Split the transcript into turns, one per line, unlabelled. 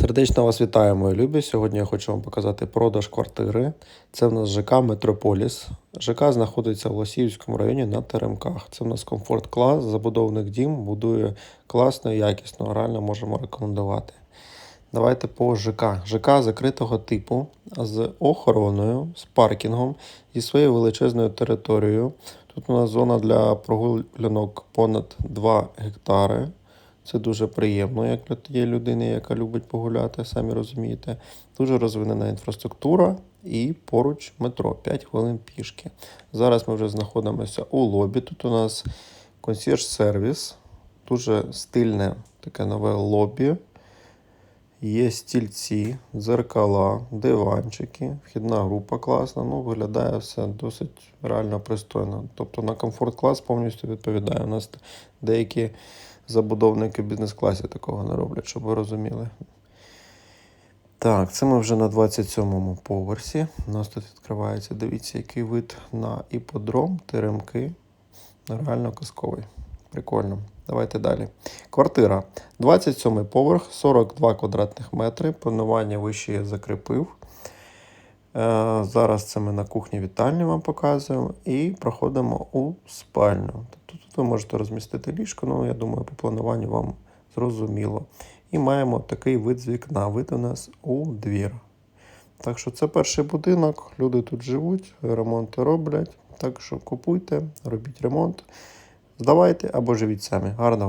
Сердечно вас вітаю, мої любі. Сьогодні я хочу вам показати продаж квартири. Це в нас ЖК Метрополіс. ЖК знаходиться в Лосіївському районі на Теремках. Це в нас комфорт клас, забудовник дім, будує класно і якісно. Реально можемо рекомендувати. Давайте по ЖК. ЖК закритого типу з охороною, з паркінгом, зі своєю величезною територією. Тут у нас зона для прогулянок понад 2 гектари. Це дуже приємно, як для тієї людини, яка любить погуляти, самі розумієте. Дуже розвинена інфраструктура і поруч метро 5 хвилин пішки. Зараз ми вже знаходимося у лобі. Тут у нас консьєрж-сервіс, дуже стильне таке нове лобі. Є стільці, дзеркала, диванчики, вхідна група класна. Ну, виглядає все досить реально пристойно. Тобто на комфорт клас повністю відповідає. У нас деякі забудовники бізнес-класі такого не роблять, щоб ви розуміли. Так, це ми вже на 27-му поверсі. У нас тут відкривається, дивіться, який вид на іподром, теремки. Реально казковий. Прикольно. Давайте далі. Квартира. 27 поверх, 42 квадратних метри. Планування вище я закріпив. Е, Зараз це ми на кухні вітальні вам показуємо. І проходимо у спальню. Тобто тут ви можете розмістити ліжко, ну я думаю, по плануванню вам зрозуміло. І маємо такий вид з вікна. Вид у нас у двір. Так що це перший будинок, люди тут живуть, ремонти роблять. Так що купуйте, робіть ремонт, здавайте або живіть самі. Гарного.